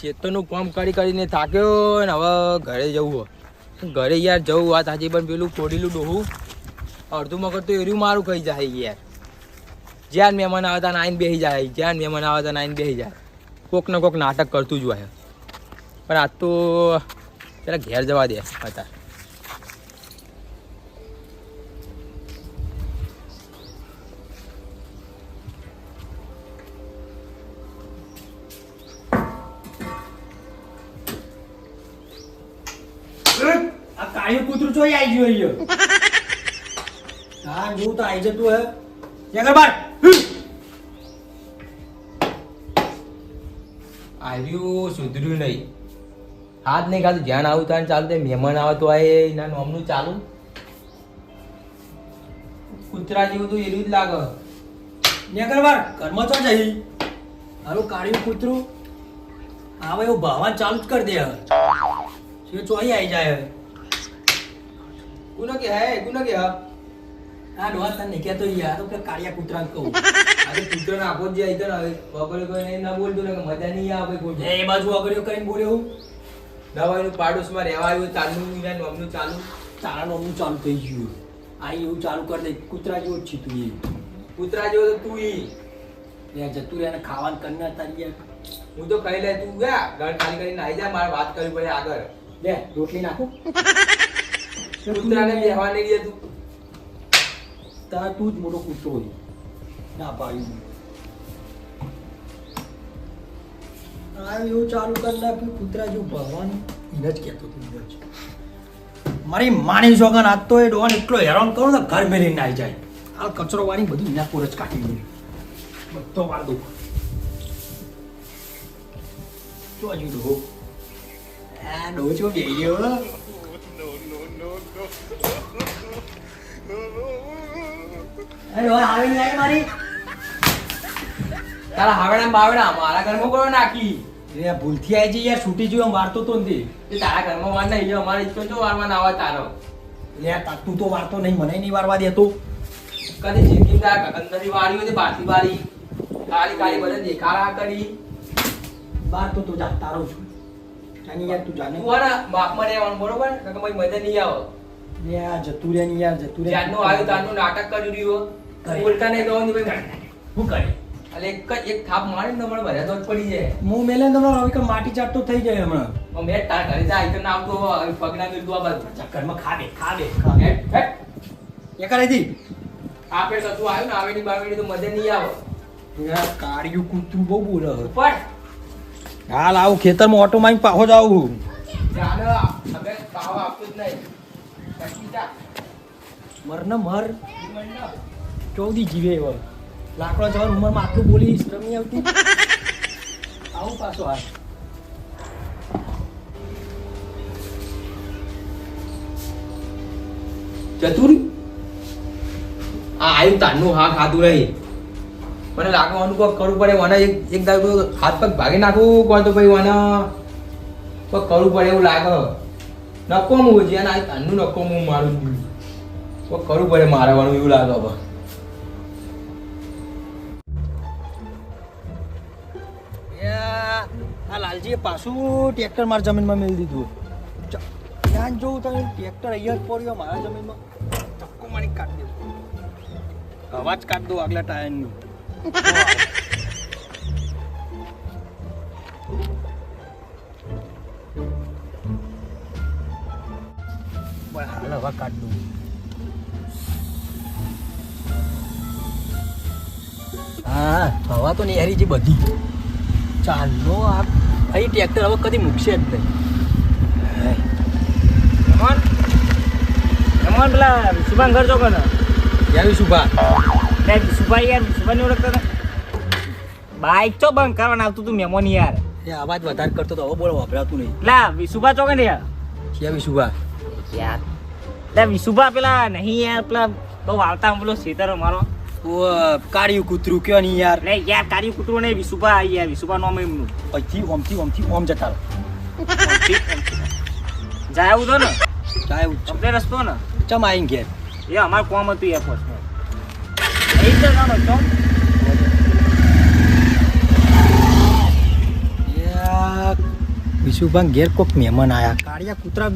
ખેતરનું કામ કરી કરીને થાક્યો ને હવે ઘરે જવું ઘરે યાર જવું વાત સાચી પણ પેલું કોડીલું ડોહું. અડધું મગર તો એર્યું મારું ખાઈ જાય યાર. જ્યાં મહેમાન આવે ત્યાં આઈને બેસી જાય, જ્યાં મહેમાન આવે ત્યાં આઈને બેસી જાય. કોક ને કોક નાટક કરતું જ હોય. પણ આજ તો પેલા ઘેર જવા દે અત્યારે. ચોઈ આવી ગયું અહીંયા હા જો તો આવી જતું હે. જગર બાર આવ્યું સુધર્યું નહીં. હાથ નહીં ખાતું ધ્યાન આવું થાય ચાલુ થાય મહેમાન આવે તો આ એના નોમનું ચાલુ. કૂતરા જેવું તો એનું જ લાગે. નેકર બાર ઘરમાં તો જઈ. હારું કાળિયું કૂતરું. આવે એવું ભાવવા ચાલુ જ કરી દે હવે. ચોઈ આવી જાય હવે. ગુનો કે હે ગુનો કે હા આ ડોહા તને કહેતો યાર તો કે કાળિયા કૂતરાને કહું. આજે કૂતરો નાખો જ જાય તો હવે બપોરે કોઈ ના બોલતું ને કે મજા નહીં આવે કોઈ એ બાજુ અગડ્યો કરીને બોલ્યો દવાનું પાડોશમાં રહેવા આવ્યું ચાલુ એના નોમનું ચાલુ. તારા નોમનું ચાલુ થઈ ગયું. આ એવું ચાલુ કરી દે કૂતરા જેવો જ છે તું એ. કૂતરા જેવો તો તું ઈ. ત્યાં જતું રહે ને ખાવાનું કરી ના તારી હું તો કહી લે તું ગયા ઘર ખાલી કરીને આવી જા મારે વાત કરવી પડે આગળ. લે રોટલી નાખું? કૂતરાને બેહવા નહીં દે તું. તારા તું જ મોટો કૂતરો હોય ના પાડ્યું આ એવું ચાલુ કરી નાખ્યું. કૂતરા જો ભરવાનું એને જ કહેતો તું જ. મારી માની જોગન આજ તો એ ડોન એટલો હેરાન કરો ને ઘર મેલીને ના જાય. આ કચરો વાળી બધું એના કોર કાઢી દઉં બધો વાર દઉં જો હજુ ડોહો. આ ડોહો છો બે આવી લાઈ મારી. તારા હાવડા બાવડા મારા ઘરમાં કોણ નાખી? એ ભૂલથી આવી જઈ યાર છૂટી જોયો વારતો તો નથી એ તારા ઘરમાં વાર નહીં અમારે ઈચ્છો છો વારવા ના આવે તારો. એટલે તું તો વારતો નહીં મને નહીં વારવા દેતો કદી જિંદગી તારા કકંદરી વાળી હોય તે બારથી વાળી કાળી કાળી બધા દેખાડા કરી. બાર તો જા તારો છું. યાર તું જાને. તું બાપમાં રહેવાનું બરોબર? તો મજા નહીં આવે. જતું રે યાર જતું રે આવ્યું તારનું નાટક કરી રહ્યું કરે. નહીં તો ભાઈ હું કરે? એટલે એક એક થાપ મારી ને તમારે બધા તો જ પડી જાય. હું મેલે તમને હવે કે માટી ચાટતો થઈ જાય હમણાં. મેં ઘરે જાય તો ના પગના ચક્કરમાં. એ કરે આપે આવ્યું આવેડી બાવેડી તો મજા નહીં આવે. યાર કાળિયું કૂતરું બહુ બોલે. ઉપર. હાલ આવું ખેતરમાં ઓટો મારી પાછો જ આવું હવે પાવા આપતું જ નહીં. જા. મર. ચૌદી જીવે એવો. લાકડા જવાની ઉંમરમાં આટલું બોલી શરમ નહીં આવતી. આવું પાછો હાથ જતું આ આયુ તાનું હા ખાધું નહીં મને લાગવાનું કોક કરવું પડે મને એક એક દાડો હાથ પગ ભાગી નાખવું કોણ તો ભાઈ મને કોક કરવું પડે એવું લાગે. નકોમું હોય અને આ તારનું નકોમું મારું જ બીજું. કોક કરવું પડે મારવાનું એવું લાગે હવે આ લાલજીએ પાછું ટ્રેક્ટર મારા જમીનમાં મેળી દીધું ધ્યાન જોઉં તમે ટ્રેક્ટર અહીંયા જ પડ્યો મારા જમીનમાં. ચક્કો મારી કાઢી દઉં અવાજ કાઢ દઉં આગલા ટાયરનું. હવા કાઢ દઉં હા હવા તો નહીં હારી છે બધી. ચાલો આ અહીં ટ્રેક્ટર હવે કદી મૂકશે જ નહીં. રમણ. રમણ પેલા વિશુભાન ઘર ચોકો ને. યાર શુભા લે યાર વિશુભાઈ ઓળખતા હતા. બાઈક તો બંધ કરવાનું આવતું તું મેમોન યાર. એ અવાજ વધારે કરતો તો હવે બોલો વપરાતું નહીં. લા વિશુભા ચોકે ને યાર. યાર વિશુભા? યાર વિશુભા પેલા નહીં યાર પેલા બહુ આવતા પેલો સીતર મારો ઓ કાળિયું કૂતરું કયો નહીં યાર? નહીં યાર તારી કૂતરું નહીં વિશુભા આવી યાર વિશુભા નામ એમનું. પછી ઓમથી ઓમથી ઓમ જતા જાય આવું તો ને? જાય આવું કમ્પ્લેટ રસ્તો ને? ચમ આવીને ઘેર એ અમારે કોમ હતું એરપોર્ટમાં એ જ છો યાર વિશુભાઈ ઘેર કોક મહેમાન આયા. કાળિયા કૂતરા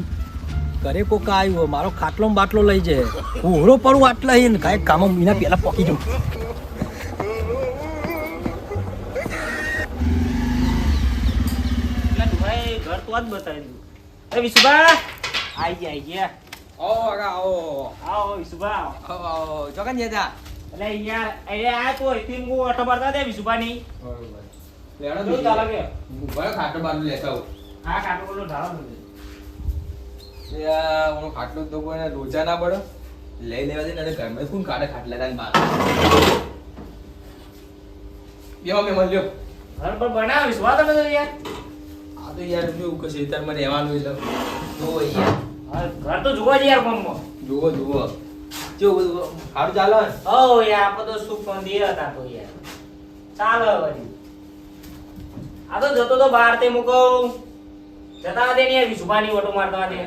ઘરે કોક આવ્યું મારો ખાટલો ને બાટલો લઈ જાય. હું હોરો પડું આટલા અહીં કાંઈ કામ મીના પહેલા પોકી જાઉં. ઘર તો જ બતાવી દીધું એ વિશુભા આઈ ગયા આઈ ગયા. આવો આવો આવો. વિશુભા આવો. આવો ચોકન જતા? એટલે આ તો અહીંથી હું ઓટો મારતા દે વિશુભાની. બરોબર. લેણો શું ચાલે કે. બરો લેતા આવું. બોલો ઢાળો ને. હું ખાટલો તો કોઈને લોચા ના પડે લઈ લેવા દે ને કોણ કાઢે ખાટલા મેં ઘર પર તમે તો યાર. આ તો યાર જો કે ખેતરમાં રહેવાનું એટલે જુઓ યાર. હા, ઘર તો જોવા જ યાર કોમમાં જુઓ જુઓ. જો બધું સારું ચાલે ને? ઓ યાર આપણે તો સુખ પંદી હતા તો યાર. ચાલો વળી આ તો જતો તો બહાર તે મૂકો. જતા દે ને યાર વિશુભાની ઓટો મારતા દે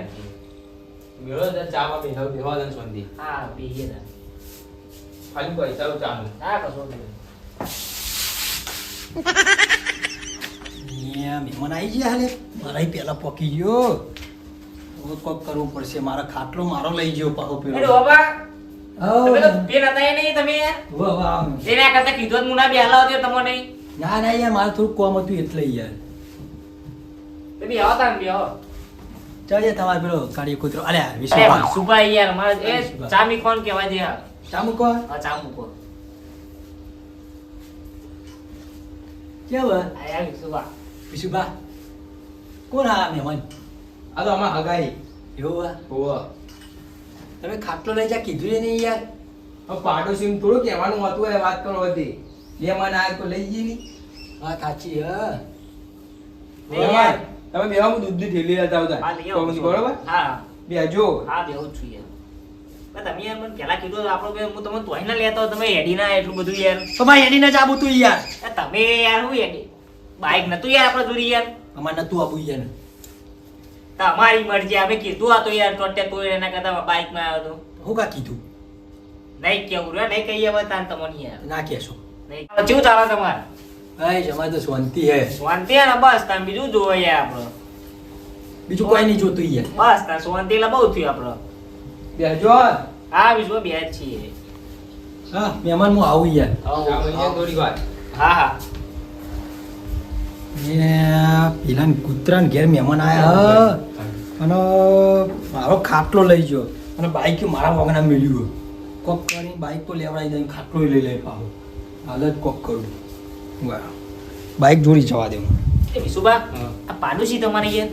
મેળો તાર ચામાં બેહવા બેહવા દે શાંતિ હા બેહીએ તા ખાલી પૈસા ચાલુ હા કશો મહેમાન આવી ગયા હાલે મારા પહેલા પોકી ગયો હું કોક કરવું પડશે મારા ખાટલો મારો લઈ ગયો પાહો એ પેલો તમે તો. પેન નહીં તમે યાર. તેના કરતા કીધું ના મુના બેહલા હોતે તમને ના ના યાર મારે થોડું કોમ હતું એટલે યાર તમે આવો તા ને બેહો ચાલે તમારે પેલો કાળી કૂતરો અલે અરે વિશ્વા યાર મારે એ ચામી કોણ કહેવાય યાર. ચામુ કો હા ચામુ મૂકો કેવા આયા વિશુભા. વિશુભા? કોણ આ મહેમાન? આ તો આમાં હગાઈ. એવું આ? હોવ. તમે ખાટલો લઈ જા કીધું એ નહીં યાર. હવે પાડોશી થોડું કહેવાનું હતું એ વાત કરો હતી બે મન આ તો લઈ જઈ ની વાત સાચી હા. મહેમાન. યાર તમે બેવા હું દૂધની થેલી લેતા આવતા. બરોબર? હા. બેજો હા બેવું છું યાર. તમે યાર મને પહેલા કીધું આપણો બે હું તમને તોય ના લેતો તમે હેડી ના એટલું બધું યાર. તો મારે એડીને જ આવું તું યાર. તમે યાર હું હેડી. બાઈક નતું યાર આપણે જોડી યાર. અમારે નતું આવું યાર. તમારી મરજી આપણે કીધું આ તો યાર ટોટે તો એના કરતા બાઈકમાં આવ્યો તો. હું કા કીધું? નહીં કેવું રે નહીં કહીએ હવે તાન તમને યાર. ના કહેશો. નહીં. કેવું ચાલે તમારે? ભાઈ અમારે તો શાંતિ હે. શાંતિ હે ને બસ તાન બીજું જોઈએ આપણે બીજું કોઈ નહીં જોતું યાર બસ તાન શાંતિ એટલે બહુ થયું આપણે બેજો હા બીજું બે જ છીએ. હા મહેમાન હું આવું યાર. થોડી વાર. હા હા. પેલા કૂતરા ઘેર મહેમાન આયા હ. અને મારો ખાટલો લઈ ગયો. અને બાઈક મારા વગરના મેળ્યું કોક કરીને બાઈક તો લેવડાવી દઈ ખાટલો લઈ લઈ પાવ હાલ જ કોક કરું. વાહ. બાઈક જોડી જવા દે. એ વિશુભા આ પાડોશી તમારે યાર.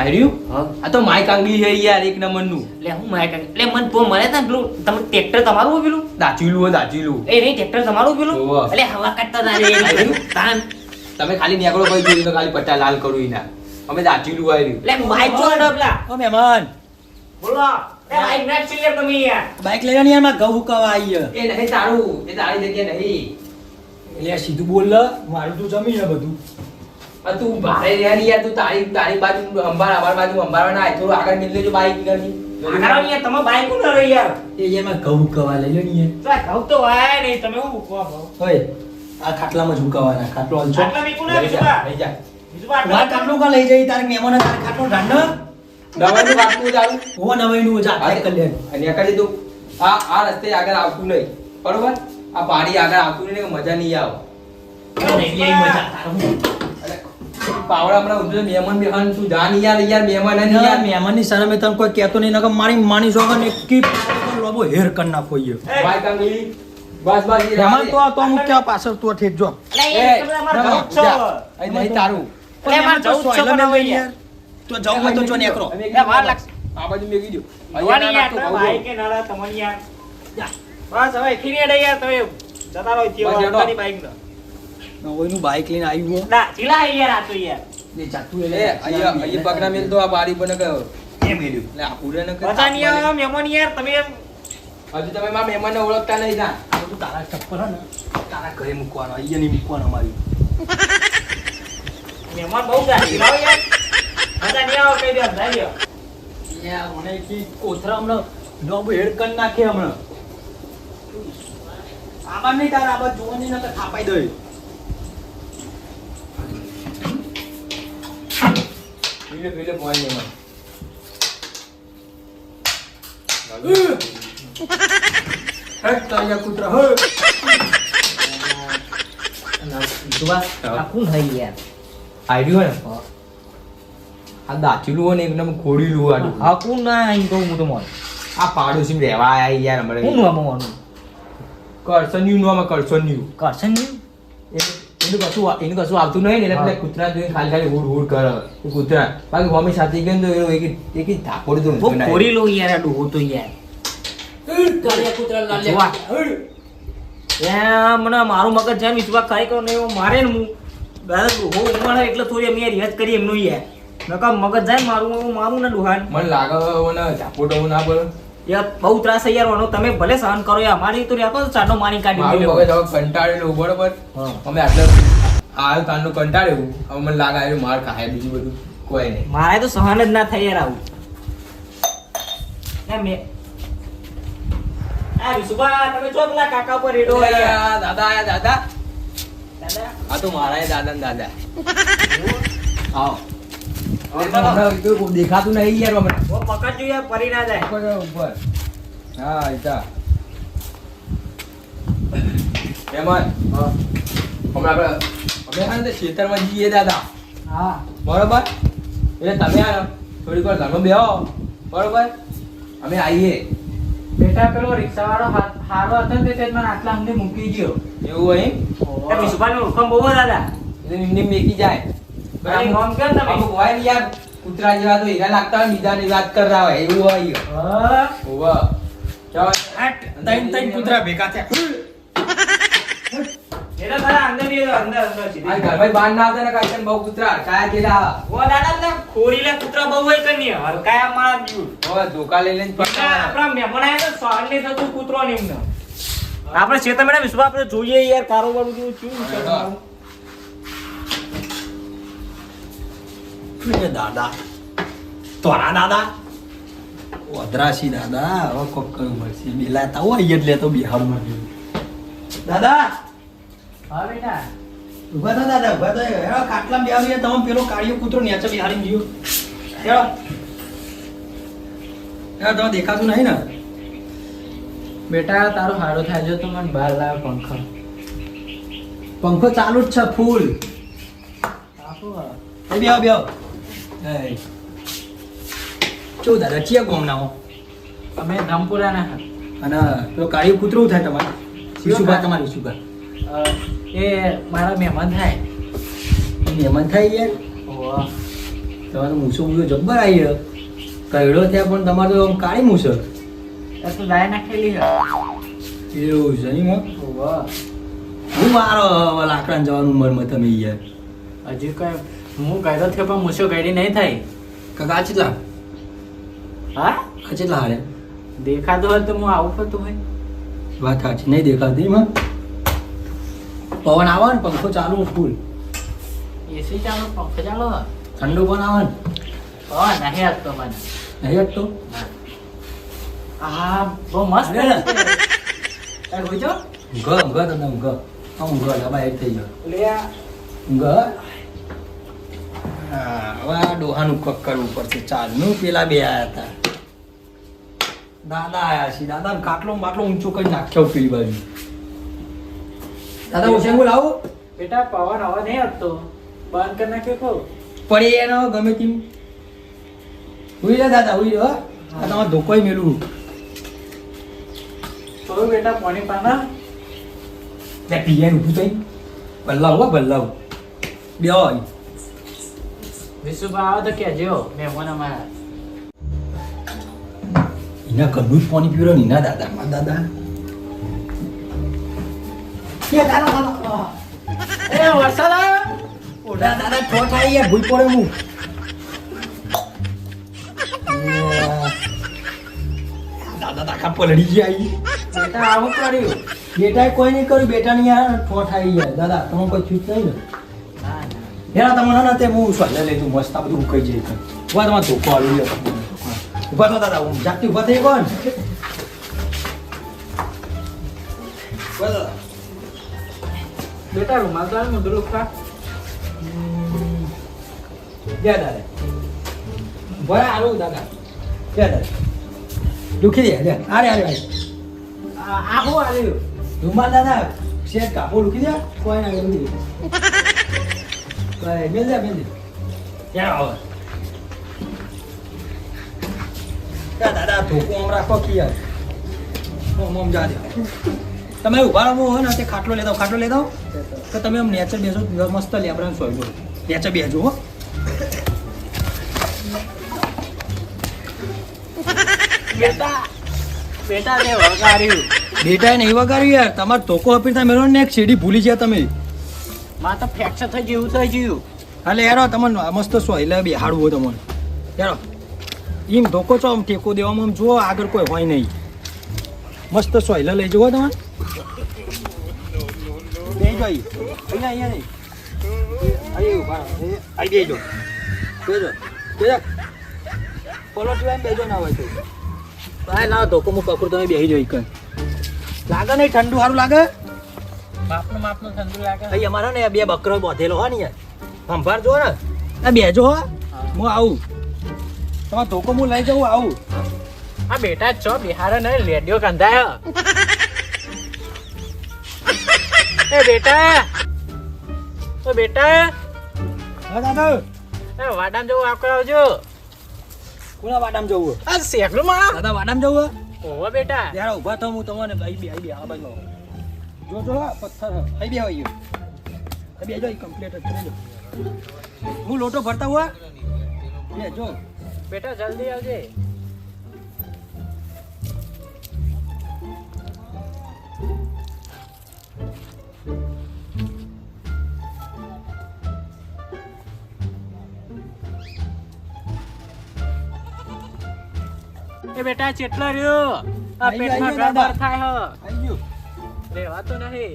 આર્યું હા. આ તો માય કાંગલી છે યાર એક નંબરનું. એટલે હું મારે એટલે મન તો મળે ને પેલું તમે ટ્રેક્ટર તમારું હોય પેલું? દાચીલું હોય દાચીલું. એ નહીં ટ્રેક્ટર તમારું પેલું? એટલે હવા કાઢતા તારે તાન. તમે ખાલી નીકળો કઈ જોઈ તો ખાલી પટ્ટા લાલ કરું એના. અમે દાચીલું આવ્યું એટલે બાઈક જો ડબલા ઓ મહેમાન. બોલો. એ બાઈક ના છીએ તમે યાર. બાઈક લઈને યારમાં ગહુ કવા આવી એ નહીં તારું. એ તારી જગ્યા નહીં. એટલે સીધું બોલ મારું તું જમી ને બધું. આ તું ભારે રહ્યા નહીં યાર તું તારી તારી બાજુ અંબાર અમાર બાજુ અંબાર ના થોડું આગળ નીકળે જો બાઈકની આગળ યાર તમે બાઈક ન રહી યાર? એ યારમાં ઘઉં હુકાવા લઈ લે ને યાર તો ઘઉં તો આય નહીં તમે હું કહો કહો ઓય આ ખાટલામાં જ ખાટલો છો. ખાટલા મીકું ના લઈ જા જા. મારા ખાટલો કા લઈ જઈ તારે મહેમાન તારે ખાટલો ઢાંડ દવાનું વાતું તારું ઓ નવાઈ નું જા આ કલ્યાણ અને આ અને એકડી આ આ રસ્તે આગળ આવતું નહીં. બરોબર? આ પાડી આગળ આવતું નહીં મજા નહીં આવે. પાવડા હમણાં ઉધરે મહેમાન બેહાન તું જા નહીં યાર યાર મહેમાન નહીં યાર. સામે તને કોઈ કહેતો નહીં નકર મારી માની કી લોબો હેર કર નાખો ઈ. ભાઈ કાંગલી બસ બસ મહેમાન તો તો હું ક્યાં પાછળ તું ઠેક જો. તમે ના, જ નહીં તારું. જવું છો યાર. તો જવું તો નેકરો. વાર લાગશે. આ બાજુ મેકી દો યાર, અહીંયા તમે ના બાઈક એ નાના તમને યાર. બસ હવે યાર, તમે. જતા રહો બસ બાઈક નો. બાઈક લઈને આવ્યું ના, ચીલા યાર આ તો યાર. જાતું એ અહીંયા અહીંયા પગના મેલ તો આ બારી એ મેલ્યું. એટલે આ પૂરે બધાની આ મહેમાન યાર, તમે એમ હજુ તમે મારા મહેમાનને ઓળખતા નહીં તા. આ બધું તારા ચપ્પલ હે ને તારા ઘરે મૂકવાનો અહીંયા નહીં મૂકવાનો અમારી. મહેમાન બહુ ગાડી લાવો યાર. નહીં આવો કહી દો, સમજાઈ યાર મને કી કોથરા હમણાં લોબો હેડ કર નાખે હમણાં. આમાં નહીં તારા આબા જોવાની નકર થાપાઈ દે પીલે પીલે પોઈન્ટ નહીં મને હેટ કૂતરા હે. યાર? આઈડિયો ને આ દાચેલું હોય ને એકદમ ખોડીલું હોય. આટલું. આ કોણ ના અહીં કહું હું તો મોન આ પાડોશી રહેવા આયા યાર અમારે. નું આમાં કરસન્યુ નું આમાં કરસન્યુ કરશન એનું એનું કશું એનું કશું આવતું નહીં ને એટલે પેલા કૂતરા જોઈને ખાલી ખાલી હુડ હુડ કરે. કૂતરા. બાકી મમ્મી સાથે ગયો તો એક એક ધાકોડ તો કોરી લો યાર આડું ડોહો તો યાર મને મારું મગજ જેમ વિશ્વાસ ખાઈ કરો ને મારે ને હું. દાદા હું ઉમર એટલે થોડી અમે રિયાઝ કરી એમનું યાર. નકા મગજ જાય મારું મારું ને ડોહાન. મને લાગે ઝાપોટો ના પડે. બહુ ત્રાસ યાર વાનો તમે ભલે સહન કરો યાર અમારી તો રહ્યા ચાટો માની કાઢી મારું. મગજ હવે કંટાળેલું બરોબર અમે આટલે આ તાનો કંટાળ્યું હવે મને લાગે આવ્યું માર ખાય બીજું બધું. કોઈ નહીં. મારે તો સહન જ ના થાય યાર આવું. ના મેં આ વિશુભા તમે જો પેલા કાકા પર રેડો યાર. દાદા આયા દાદા. દાદા? આ તો મારા દાદા દાદા. આવો દેખાતું નહીં યાર ઓ પકડજો યાર પરી ના જાય ઉપર હા ઈતા એમાં હમણાં આપણે અમે ખેતરમાં જઈએ દાદા હા બરોબર એટલે તમે આ થોડીક વાર ઘરમાં બેહો બરોબર અમે આવીએ બેટા પેલો રિક્ષાવાળો હારો હતો ને તે મને આટલા અમને મૂકી ગયો એવું એમ? એ વિશુભાની ઓળખાણ બહુ દાદા એટલે એમને મેકી જાય યાર કૂતરા જેવા તો હીરા લાગતા હોય બીજાની વાત કરતા હોય એવું હોય હા. હોવે. ચાલો. ત્રણ ત્રણ કૂતરા ભેગા થયા. એના તારા અંદર બી અંદર અંદર આ સીધી. ઘરમાં બહાર ના આવતા ને કાંઈ બહુ કૂતરા કાયા ગયેલા ઓ દાદા પેલા ખોરીલા બહુ હોય કે નહીં? હલકાયા મારા જીવ. હવે ધોકા લઈ લઈને પેલા ફરતા. આપણા મહેમાન આયા તો સહન નહીં થતું કૂતરો ને એમને. ચેતા મેડમ શું આપણે જોઈએ યાર કારોબાર જેવું કેવું છે? તમારું? એ દાદા તોરા દાદા ઓધરાશી દાદા હવે કોક કયું મળશે બેલાતા હોય એટલે તો બિહારમાં જેવું. દાદા હા બેટા ઊભા થા દાદા ઊભા થા હેડો ખાટલામાં બેહાડીએ તમે પેલો કાળિયો કૂતરો નેચે બિહારીને ગયો હેડો હેડો તમે દેખાતું નહીં ને બેટા તારો હારો થાય જો તો મને બહાર લાવ પંખો. પંખો ચાલુ જ છે ફૂલ. આપો એ બેહો. ચો દાદા ચિયા ગોમના હો? અમે રામપુરાના અને પેલો કાળિયો કૂતરું થાય તમારે? ઈશુભા તમારી ઈશુભા એ મારા મહેમાન થાય. મહેમાન થાય યાર. તમારો મૂછો મૂછો જબ્બર આવી ગયો. કયડો ત્યાં પણ તમારો તો આમ કાળી મૂછો તો દાય નાખેલી એવું છે નહીં હો? મારો લાકડા લાકડાને જવાનું ઉંમરમાં તમે યાર. હજી કઈ હું કાયદો થયો પણ મૂછો ગાડી નહીં થાય. કાકા આ ચેટલા? હા? આ ચેટલા હારે દેખાતો હોય તો હું આવું કરતું હોય. વાત સાચી. નહીં દેખાતી એમાં પવન આવે ને પંખો ચાલુ ફૂલ. એસી ચાલો પંખો ચાલો ઠંડુ પણ આવે ને. નહીં આપતો મને. નહીં હટતો આ બહુ મસ્ત ગમ ઊંઘ ઊંઘ તમે ઊંઘ. આ ઊંઘ ડબા હેઠ થઈ ગયો. ઊંઘ હા હવે આ ડોહાનું કક કરવું પડશે. ચાલનું પેલા બે આયા હતા. દાદા આયા છે. દાદા કાટલો બાટલો ઊંચો કરી નાખ્યો પેલી બાજુ. દાદા ઓછેંગું લાવો. બેટા પવન હવે નહીં આપતો બંધ કરી નાખ્યો કહું પડી એનો ગમે તેમ. ઉઈ લે દાદા ઉઈ લે. આ તમારે ધોકોય મેલું. થોડું બેટા પાણી પાના. લે પીએન ઊભું થઈ. બલ્લાવ બલ્લાવ. બે હોય. વિશુભા આવો તો કહેજો મહેમાન અમારા. એના જ પાણી પીવડો ને એના દાદા. મારા દાદા. એ વરસાદ આવ્યો? ઓડા દાદા ઠોઠ આવી ગયા ભૂલ પડે હું. દાદા દાખા પલડી ગયા. બેટા આવું કર્યું. બેટાએ કોઈ નહીં કર્યું બેટાની આ ઠોઠ આવી ગયા દાદા તમે કોઈ ચૂત નહીં ના. એના તમને ના તે હું સ્વાલે લઈ દઉં મસ્ત આ બધું કહી જઈ ઊભા તમારે ધોકો આવી ગયો ઊભા તો દાદા હું જાગતી ઊભા થઈ ગયો બેટા રૂમાલ તો મુદ્રું ખા ગયા દાદા આરો દાદા લે દાદા દુખી દે લે આરે આરે ભાઈ આખો આરે રૂમાલ દાદા શેઠ કાપો દુખી દે કોઈ ના ભાઈ મેલ દે મેલ દાદા, ધોકો આમ રાખો કે ઓમ જા દે. તમે ઊભા રહો હોય ને, તે ખાટલો લેતા ખાટલો લેતા તો તમે આમ નેચર બેસો મસ્ત લેબડા સોય બોલો નેચર બેજો, હો. બેટા બેટા ને વગાડ્યું. બેટા નહીં વગાડ્યું યાર. તમારે ધોકો તમે મેળવો ને એક સીડી ભૂલી ગયા તમે. માં તો ફ્રેક્ચર થઈ ગયું થઈ ગયું. હાલે યારો તમને મસ્ત સોયલે બેહાડવું હાડવું તમને. યારો એમ ધોકો છો આમ ટેકો દેવામાં આમ જુઓ આગળ કોઈ હોય નહીં. મસ્ત સોયલે લઈ જુઓ તમે બે જો અહીંયા અહીંયા નહીં. અહીં બેજો બેજો બેજો પોલો ટીવાય બેજો ના હોય તો. ભાઈ લાવો ધોકો હું તમે બેસી જોઈ કઈ. લાગે નહીં ઠંડુ સારું લાગે? માપનું માપનું ઠંડુ લાગે. અહીં અમારો ને બે બકરો બોધેલો હો ને યાર સંભાળ જો ને. આ બેજો હો. હું આવું. તમાર ધોકો હું લઈ જાઉં આવું. આ બેટા છો બિહાર ને રેડિયો કંધાયો એ બેટા. ઓ બેટા. હા દાદા. એ વાડામ જવું આપણે આવજો. કોના વાડામ જવું? આ શેકલું માં દાદા વાડામ જવું? ઓવા બેટા. યાર ઊભા તો હું તમને બે બે આ બાજુ. જો જો હા, પથ્થર હા. અહીં બે આવી ગયો અહીં બે જો કમ્પ્લીટ જ કરી દો હું લોટો ભરતા હુઆ બે જો બેટા જલ્દી આવજે એ બેટા ચેટલો રહ્યો આ આઈ ગયો, પેટમાં આઈ ગયો, ગડબડ થાય હ રેવાતું નહીં.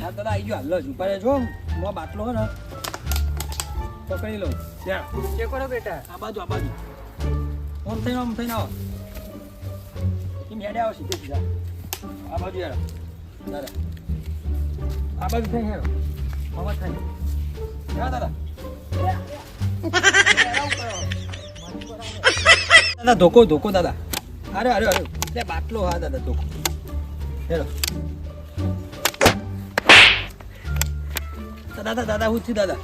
હા દાદા આવી ગયો હાલ જ ઉપાડે જો. મો બાટલો હો ને પકડી લઉં. ત્યાં કરો બેટા. આ બાજુ આ બાજુ. આમ થઈને આમ થઈને આવો. એમ હેડે આવો સીધે સીધા. આ બાજુ યાર દાદા આ બાજુ થઈ હેડો. આમાં થઈને. હા દાદા દાદા ધોકો ધોકો દાદા. અરે અરે અરે. બાટલો હા દાદા ધોકો. હેડો. દાદા દાદા હું છું દાદા.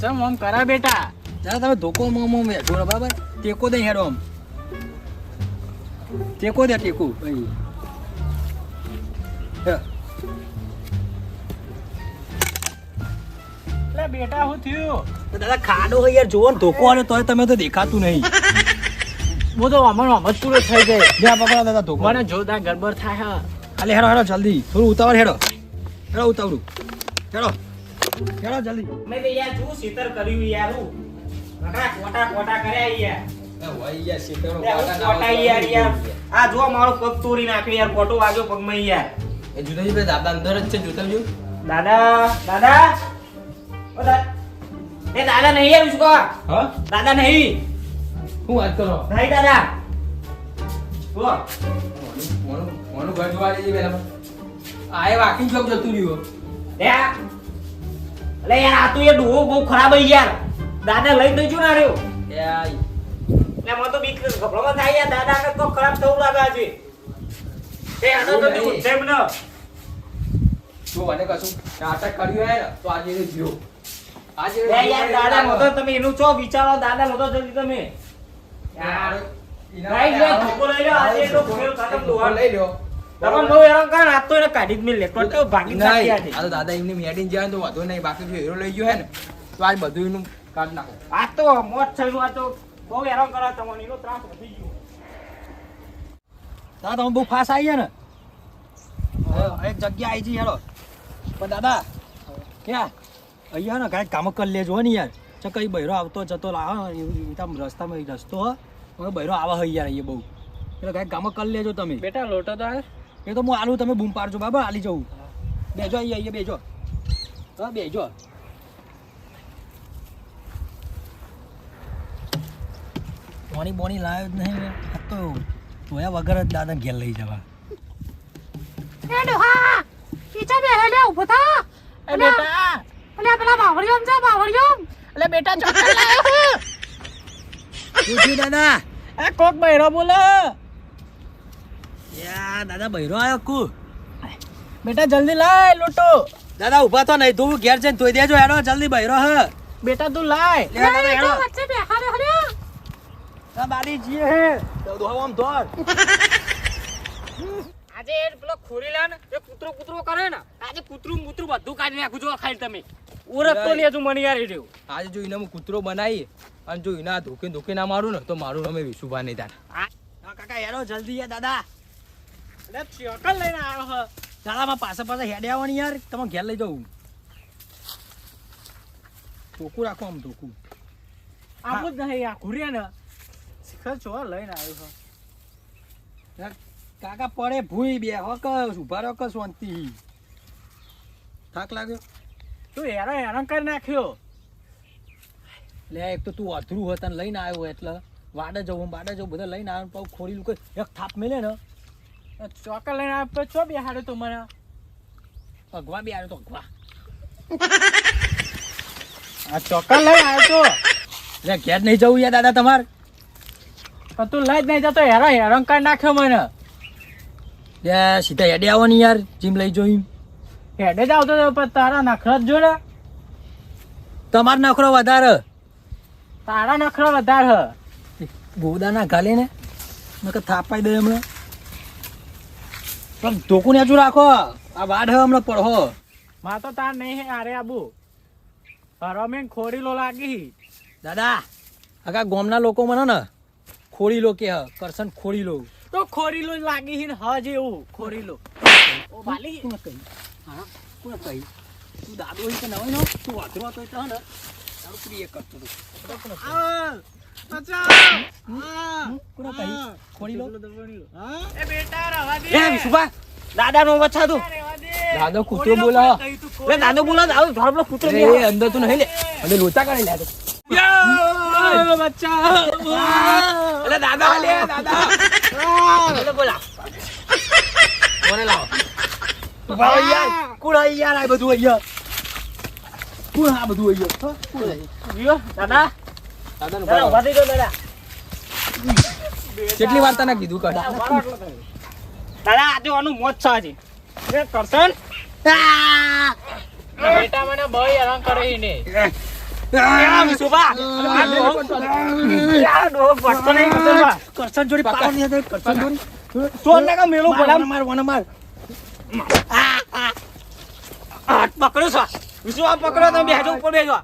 સમ આમ કરા બેટા? દાદા તમે ધોકો મોમ મોમ જોડો બરાબર? ટેકો દે હેડો આમ. ટેકો દે ટેકો. ભાઈ. બેટા હું થયું? દાદા ખાડો હોય યાર જોવો ને ધોકો આવે તોય તમે તો દેખાતું નહીં. હું તો અમર અમર પૂરો થઈ ગઈ. આ પકડો દાદા ધોકો. મને જોરદાર ગડબડ થાય હા. અલે હેડો હેડો જલ્દી. થોડું ઉતાવળ હેડો. હેડો ઉતાવળું. હેડો. હેડો જલ્દી. મેં તો યાર શું શીતર કર્યું યાર હું. નકરા કોટા કોટા કર્યા યાર. લે, હું કોટા યાર યાર. આ જો મારો પગ તોડી નાખ્યો યાર કોટો વાગ્યો પગમાં યાર. એ જુદા જુદા દાદા અંદર જ છે જોતા જો દાદા દાદા. ઓ એ દાદા નહીં યાર ઉસકો હા? દાદા નહીં. હું વાત કરો? નહીં દાદા. બોલો. મોનું મોનું ઘર જોવા જઈએ પેલા આ એ વાકી જોબ જતું રહ્યો આ. અલે યાર આ તો એ ડોહો બહુ ખરાબ હઈ યાર. દાદા લઈ દઈશું ના રહ્યો. લે મને તો બીક ગભરામાં થાય યાર દાદા ને તો ખરાબ થવું લાગે છે એ આનો તો એવું નહીં. ન મને જો મને કશું નાટક કર્યું હે તો આજે એ જીરો આજે લે યાર દાદા મો તો તમે એનું છો વિચારો દાદા મો તો જલ્દી તમે. યાર લઈ લો લઈ લો આજે તો ખેલ ખતમ દોવા લઈ લ્યો. તમે બહુ હેરાન કરે આ તો એને કાઢી જ મેં લેતો તો ભાગી નાખી આ તો દાદા એમની મેડિન જાય તો વાંધો નહીં બાકી જો હીરો લઈ ગયો હે ને તો આજ બધું એનું કાઢ નાખો. આ તો મોત થયું આ તો બહુ હેરાન કરે તમને એનો ત્રાસ વધી ગયો. દાદા તમે બહુ ફાસ આવી ગયા ને. હવે એક જગ્યા આવી છે હેડો પણ દાદા ક્યાં? અહીંયા ને કાંઈક કામ કરી લેજો ને યાર. ચકઈ કઈ બૈરો આવતો જતો લાવો આમ રસ્તામાં રસ્તો હો. હવે બૈરો આવે હે યાર અહીંયા બહુ. એટલે કાંઈક કામ કરી લેજો તમે. બેટા લોટો તો. એ તો હું આલું તમે બૂમ પાડજો બાબા આલી જવું બેજો અહીંયા અહીંયા બેજો. હા બેજો. બોની બોની લાવ્યો જ નહીં તો જોયા વગર જ દાદા ઘેર લઈ જવા. એ ડોહા ઈચા બે હેલે ઊભો થા. એ બેટા. અલે પેલા બાવળિયોમ છે બાવળિયોમ એટલે બેટા ચોક્કસ લાવ્યો હું. શું થયું દાદા. આ કોક બૈરો બોલો. દાદા બૈરો આવ્યો કુ? બેટા જલ્દી લાય લોટો. દાદા ઊભા તો નહીં તું ઘેર જઈને ધોઈ દેજો હેડો જલ્દી બૈરો હ. બેટા તું લાય. લે દાદા એ હેડો. તો વચ્ચે બેહાડ્યો હર્યો. આ બારી જીએ હે. તો દોહો આમ ધોર. આજે એ પેલો ખોરીલા ને એ કૂતરો કૂતરો કરે ને આજે કૂતરું મૂતરું બધું કાઢી નાખું જો ખાલી તમે. ઓરખ તો લેજો મને યાર એ રહ્યું. આજે જો હું કૂતરો બનાવી અને જો એના ધોકે ધોકે ના મારું ને તો મારું અમે વિશુભા નહીં તાર કાકા હેડો જલ્દી યાર દાદા. અરે ચોકલ લઈને આવ્યો હ. હેડે આવવાની યાર. તમે ઘેર લઈ જવું ટોકું રાખો આમ ધોકું. આમ જ નહીં આ ઘુરિયા ને. શિખર છો લઈને આવ્યો હ. કાકા પડે ભૂઈ બે હો કે ઊભા રહો કે શાંતિ. થાક લાગ્યો? તું હેરો હેરાન કરી નાખ્યો. લે એક તો તું અધરું હતા લઈને આવ્યો એટલે. વાડે જવું વાડે જવું બધા લઈને આવ્યો પાછું ખોરી લુકે એક થાપ મેલે ને. ચોકલ લઈને આવ્યો છો ચો બેહાડ્યો તો મને? અગવા બી આવ્યો તો અગવા. આ ચોકલ લઈ આવ્યો તો એટલે ઘેર નહીં જવું યાર દાદા તમાર. પણ તું લઈ જ નહીં જતો હેરા હેરાન કરી નાખ્યો મને. લે સીધા હેડે આવવાની યાર જીમ લઈ જોઈ. હેડે જ આવતો પણ તારા નખરા જ જોડે. તમાર નખરો વધારે. તારા નખરો વધારે. હ ગોદા ના ગાલે ને. નકર થાપાઈ દે હમણાં. પણ ધોકું ને હજુ રાખો. આ વાડ હે હમણાં પડહો. માં તો તાર નહીં હે અરે આબુ. હરમેન ખોરી લો લાગી દાદા આખા ગામના લોકો મને ને ખોરી લો કે હ કરશન ખોરી લો તો ખોરી લો લાગી હિન ને હજ એવું ખોરી લો ઓ બાલી. કોને કહી? હા કોને કહી? તું દાદો હોય કે નવાઈ નો? તું વાતરો તો હે ને તારું પ્રિય કરતો હતો. દાદા નો વચ્ચા તું. દાદો કૂતરો બોલા. લે દાદો બોલો દાદો ધોર કૂતરો એ અંદર તું નહીં લે. અંદર લોચા કરી લે. તો બચ્ચા અરે દાદા લે દાદા. બોલો બોલા. કોને લાવો. ઊભા યાર. કોણ યાર આ બધું અહીંયા? કોણ આ બધું અહીંયા? કોણ દાદા. કેટલી વાર તને કીધું કર દાદા આજે આનું મોત છે આજે. કરશન? બેટા મને બહુ હેરાન કરે ને. કરશન જોડી પાડો નહીં કરશન જોડી. સોન ના કા મેલો માર, બોલા માર, માર, માર. હાથ પકડો છો. વિશુભા પકડો તમે બેજો ઉપર બેજો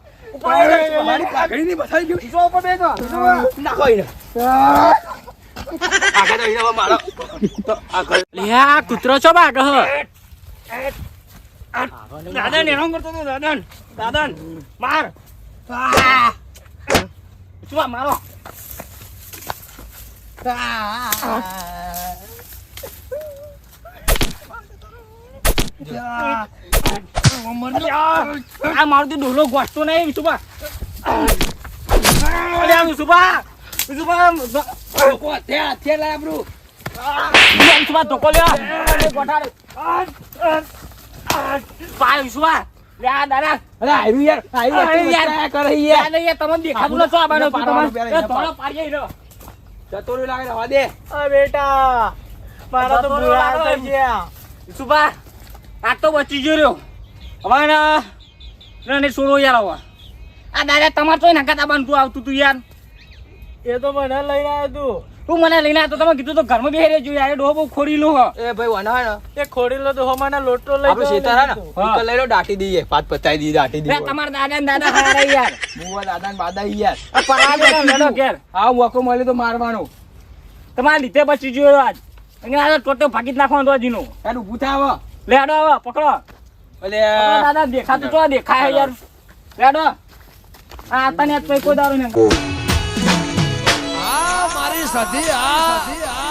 બેજો નાખો એને. આગળ તો એને મારો. તો આગળ લે આ કૂતરો છો બાગ હ. દાદા નેનો કરતો તો દાદા દાદા માર. મારો. આ મારું ડોલો ગોઠતો નહીં વિશુભા. વિશુભા વિશુભા હથિયાર, હથિયાર લાય આપણું. વિશુભા ધોકો લ્યો ગોઠાડે. પા વિશુભા. લે દાદા અરે આયરું યાર, આયરું યાર. કરે યાર. યાર યાર તમને દેખાતું નતો આ બાનો પાડવાનો તમારે પહેલા એ ધોળો પાડી રહ્યો જતો લાગે રવા દે. અરે બેટા. મારા તો બુરા થઈ ગયા. વિશુભા આ તો બચી ગયો રહ્યો. હવે ના છોડો યાર હવે. આ દાદા તમારે તો નાકા તાબાન આવતું તું યાર. એ તો મને લઈને આવ્યો તું. તું મને લઈને આવતો તો તમે કીધું તો ઘરમાં બેહી રહેજો યાર એ ડોહો બહુ ખોડી લો એ ભાઈ વના ને એ ખોડી લો તો મને લોટો આપણે શેતાર ને. ઈકલ લઈ લો દાટી દઈએ. પાત પચાઈ દઈએ દાટી દઈએ તમાર દાદા ને દાદા હારા યાર. બુવા દાદા ને બાદા યાર. આ પરાગ લેડો ઘેર. આ મોકો મળ્યો તો મારવાનો. તમારા લીધે બચી ગયો આજ. અને આ ટોટો ભાગી જ નાખવાનો તો હજીનો. યાર ઉભું થા હવે લેડો હવે પકડો. ઓલે પકડો દાદા દેખાતું તો દેખાય યાર. લેડો આ તને કોઈ કોઈ દારૂ નહીં. આ મારી સધી આ.